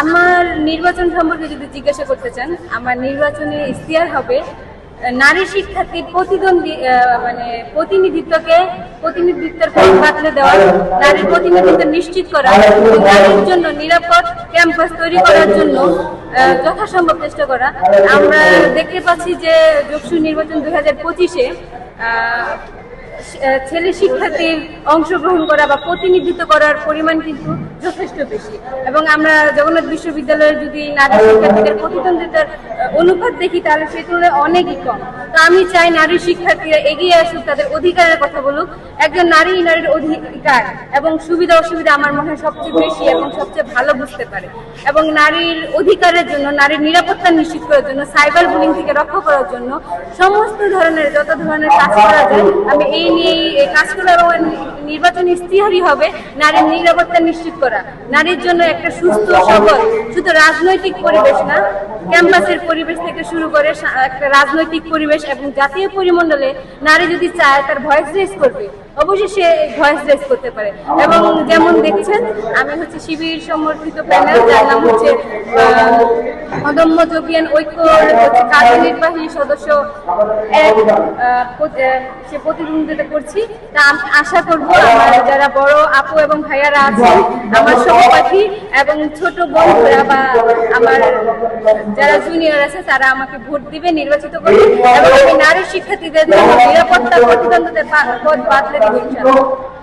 আমার নির্বাচন সম্পর্কে যদি জিজ্ঞাসা করতে চান, আমার নির্বাচনে ইশতেহার হবে, নারী শিক্ষার্থীর প্রতিদ্বন্দ্বী মানে প্রতিনিধিত্বকে প্রতিনিধিত্বের পথ দেওয়া নারীর প্রতিনিধিত্ব নিশ্চিত করা, নারীর জন্য নিরাপদ ক্যাম্পাস তৈরি করার জন্য যথাসম্ভব চেষ্টা করা। আমরা দেখতে পাচ্ছি যে যোগসু নির্বাচন দুই হাজার পঁচিশে ছেলে শিক্ষার্থীর অংশগ্রহণ করা বা প্রতিনিধিত্ব করার পরিমাণ কিন্তু যথেষ্ট বেশি। এবং আমরা জগন্নাথ বিশ্ববিদ্যালয়ে যদি নারী শিক্ষার্থীদের প্রতিদ্বন্দ্বিতার অনুপাত দেখি, তাহলে সে তুলনায় অনেকই কম। তো আমি চাই নারী শিক্ষার্থীরা এগিয়ে আসুক, তাদের অধিকারের কথা বলুক। একজন নারী নারীর অধিকার এবং সুবিধা অসুবিধা আমার মনে হয় সবচেয়ে বেশি এবং সবচেয়ে ভালো বুঝতে পারে। এবং নারীর অধিকারের জন্য, নারীর নিরাপত্তা নিশ্চিত করার জন্য, সাইবার বুলিং থেকে রক্ষা করার জন্য সমস্ত ধরনের, যত ধরনের কাজ করা যায়, আমি এই নিয়েই কাজ করা এবং নির্বাচন ইস্তিহারই হবে নারীর নিরাপত্তা নিশ্চিত করা। নারীর জন্য একটা সুস্থ সবল, শুধু রাজনৈতিক পরিবেশ না, ক্যাম্পাসের পরিবেশ থেকে শুরু করে একটা রাজনৈতিক পরিবেশ এবং জাতীয় পরিমণ্ডলে নারী যদি চায়, তার ভয়েস রেস করবে। অবশ্যই সে ভয়েস রেস করতে পারে। এবং যেমন দেখছেন, আমি হচ্ছে শিবির সমর্থিত প্যানেল, যার নাম হচ্ছে অদম্য যোগিয়ান ঐক্যর কার্যনির্বাহী সদস্য এক সে প্রতিদ্বন্দ্বিতা করছি। তা আমি আশা করব আমার যারা বড় আপু এবং ভাইয়ারা আছে, আমার সহপাঠী এবং ছোট বন্ধুরা বা আমার যারা জুনিয়র আছে, তারা আমাকে ভোট দিবে নির্বাচিত করবে এবং আমি নারী শিক্ষার্থীদের জন্য নিরাপত্তা প্রতিদ্বন্দ্বিতার